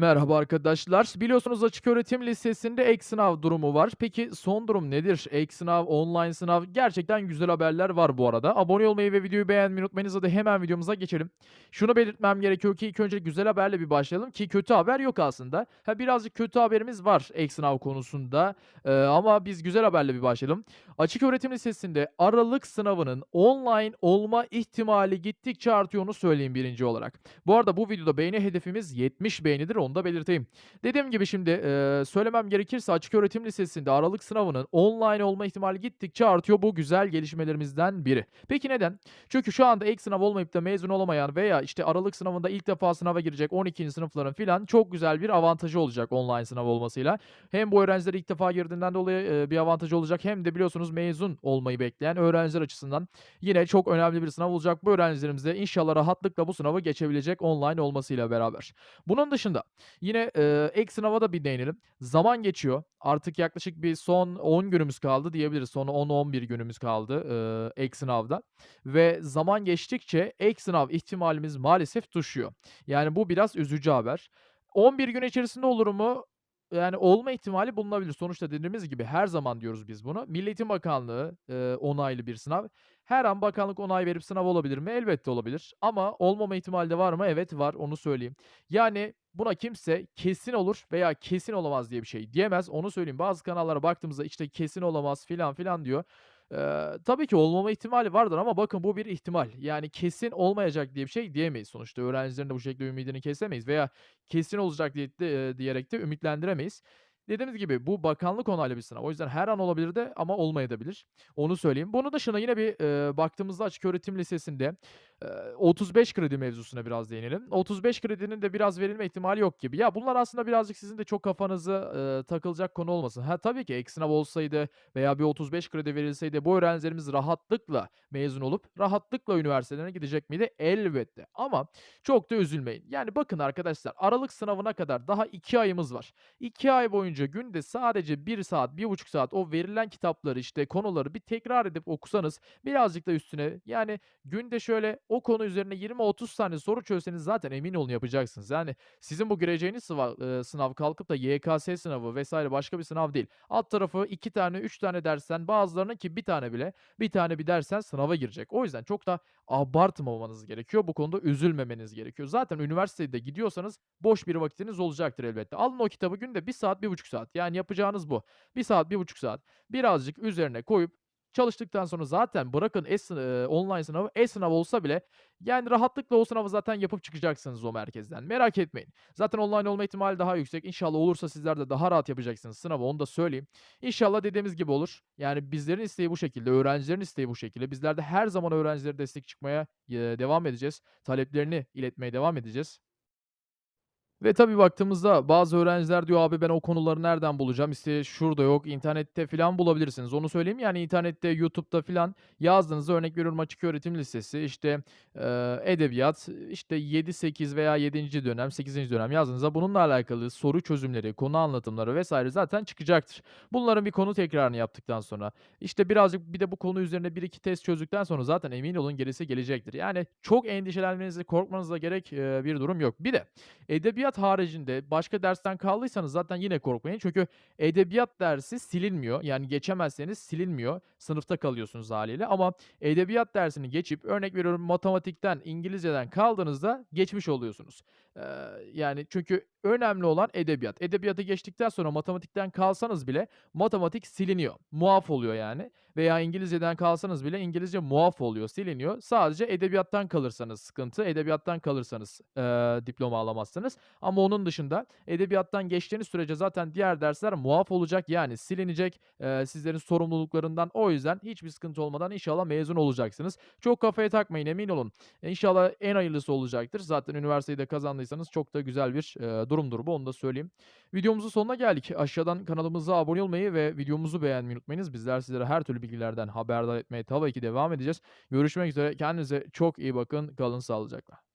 Merhaba arkadaşlar. Biliyorsunuz Açıköğretim Lisesi'nde ek sınav durumu var. Peki son durum nedir? Ek sınav, online sınav gerçekten güzel haberler var bu arada. Abone olmayı ve videoyu beğenmeyi unutmayınız. Hadi hemen videomuza geçelim. Şunu belirtmem gerekiyor ki ilk önce güzel haberle bir başlayalım ki kötü haber yok aslında. Ha birazcık kötü haberimiz var ek sınav konusunda. Ee, ama biz güzel haberle bir başlayalım. Açıköğretim Lisesi'nde Aralık sınavının online olma ihtimali gittikçe artıyor onu söyleyeyim birinci olarak. Bu arada bu videoda beğeni hedefimiz 70 beğenidir da belirteyim. Dediğim gibi şimdi, eee, söylemem gerekirse Açıköğretim Lisesi'nde Aralık sınavının online olma ihtimali gittikçe artıyor. Bu güzel gelişmelerimizden biri. Peki neden? Çünkü şu anda ek sınav olmayıp da mezun olamayan veya, işte, Aralık sınavında ilk defa sınava girecek 12'nci sınıfların filan çok güzel bir avantajı olacak online sınav olmasıyla. Hem bu öğrenciler ilk defa girdiğinden dolayı, eee, bir avantajı olacak hem de biliyorsunuz mezun olmayı bekleyen öğrenciler açısından yine çok önemli bir sınav olacak. Bu öğrencilerimiz de inşallah rahatlıkla bu sınavı geçebilecek online olmasıyla beraber. Bunun dışında Yine, eee, ek sınava da bir değinelim. Zaman geçiyor. Artık yaklaşık bir son 10 günümüz kaldı diyebiliriz. Son 10-11 günümüz kaldı, eee, ek sınavda ve zaman geçtikçe ek sınav ihtimalimiz maalesef düşüyor. Yani bu biraz üzücü haber. 11 gün içerisinde olur mu? Yani olma ihtimali bulunabilir. Sonuçta dediğimiz gibi her zaman diyoruz biz bunu. Milli Eğitim Bakanlığı, eee, onaylı bir sınav. Her an bakanlık onay verip sınav olabilir mi? Elbette olabilir ama olmama ihtimali de var mı? Evet var, onu söyleyeyim. Yani buna kimse kesin olur veya kesin olamaz diye bir şey diyemez. Onu söyleyeyim. Bazı kanallara baktığımızda işte kesin olamaz filan filan diyor. Eee, tabii ki olmama ihtimali vardır ama bakın bu bir ihtimal. Yani kesin olmayacak diye bir şey diyemeyiz sonuçta. Öğrencilerin de bu şekilde ümidini kesemeyiz veya kesin olacak diye de, diyerek de ümitlendiremeyiz. Dediğimiz gibi bu bakanlık onaylı bir sınav. O yüzden her an olabilir de ama olmayabilir. Onu söyleyeyim. Bunun dışında yine bir, eee, baktığımızda Açıköğretim Lisesi'nde, eee, 35 kredi mevzusuna biraz değinelim. 35 kredinin de biraz verilme ihtimali yok gibi. Ya, bunlar aslında birazcık sizin de çok kafanızı, eee, takılacak konu olmasın. Ha, tabii ki ek sınav olsaydı veya bir 35 kredi verilseydi bu öğrencilerimiz rahatlıkla mezun olup rahatlıkla üniversitelerine gidecek miydi? Elbette ama çok da üzülmeyin. Yani bakın arkadaşlar aralık sınavına kadar daha 2 ayımız var. 2 ay boyunca günde sadece 1 saat, 1,5 saat o verilen kitapları, işte, konuları bir tekrar edip okusanız, birazcık da üstüne, yani, günde şöyle o konu üzerine 20-30 tane soru çözseniz zaten emin olun yapacaksınız. Yani, sizin bu gireceğiniz eee, sınav kalkıp da YKS sınavı vs. başka bir sınav değil. Alt tarafı 2 tane, 3 tane dersten, bazılarının ki 1 tane bile, 1 tane bir dersten sınava girecek. O yüzden çok da abartmamanız gerekiyor. Bu konuda üzülmemeniz gerekiyor. Zaten üniversitede gidiyorsanız boş bir vakitiniz olacaktır elbette. Alın o kitabı günde 1 saat, 1,5 saat. Yani yapacağınız bu. 1 saat, 1,5 saat. Birazcık üzerine koyup çalıştıktan sonra zaten bırakın e online sınavı, e-sınav olsa bile yani rahatlıkla o sınavı zaten yapıp çıkacaksınız o merkezden. Merak etmeyin. Zaten online olma ihtimali daha yüksek. İnşallah olursa sizler de daha rahat yapacaksınız sınavı, onu da söyleyeyim. İnşallah dediğimiz gibi olur. Yani bizlerin isteği bu şekilde, öğrencilerin isteği bu şekilde. Bizler de her zaman öğrencilere destek çıkmaya, devam edeceğiz. Taleplerini iletmeye devam edeceğiz. Ve tabii baktığımızda bazı öğrenciler diyor, "Abi ben o konuları nereden bulacağım?" İşte şurada yok, internette filan bulabilirsiniz. Onu söyleyeyim. Yani internette, YouTube'da filan yazdığınızda örnek veriyorum Açıköğretim Lisesi, işte, eee, edebiyat, işte 7-8 veya 7. dönem, 8. dönem yazdığınızda bununla alakalı soru çözümleri, konu anlatımları vs. zaten çıkacaktır. Bunların bir konu tekrarını yaptıktan sonra, işte birazcık bir de bu konu üzerine 1-2 test çözdükten sonra zaten emin olun gerisi gelecektir. Yani çok endişelenmenize, korkmanıza gerek, eee, bir durum yok. Bir de edebiyat haricinde başka dersten kaldıysanız zaten yine korkmayın. Çünkü edebiyat dersi silinmiyor. Yani geçemezseniz silinmiyor. Sınıfta kalıyorsunuz hâliyle ama edebiyat dersini geçip örnek veriyorum matematikten, İngilizceden kaldığınızda geçmiş oluyorsunuz. Eee, yani çünkü önemli olan edebiyat. Edebiyatı geçtikten sonra matematikten kalsanız bile matematik siliniyor. Muaf oluyor yani veya İngilizceden kalsanız bile İngilizce muaf oluyor, siliniyor. Sadece edebiyattan kalırsanız sıkıntı, edebiyattan kalırsanız, eee, diploma alamazsınız. Ama onun dışında edebiyattan geçtiğiniz sürece zaten diğer dersler muaf olacak, yani silinecek, eee, sizlerin sorumluluklarından. O yüzden hiçbir sıkıntı olmadan inşallah mezun olacaksınız. Çok kafaya takmayın, emin olun. İnşallah en hayırlısı olacaktır. Zaten üniversiteyi de kazandıysanız çok da güzel bir, eee, durumdur bu, onu da söyleyeyim. Videomuzun sonuna geldik. Aşağıdan kanalımıza abone olmayı ve videomuzu beğenmeyi unutmayınız. Bizler sizlere her türlü bilgilerden haberdar etmeye tabii ki devam edeceğiz. Görüşmek üzere. Kendinize çok iyi bakın. Kalın sağlıcakla.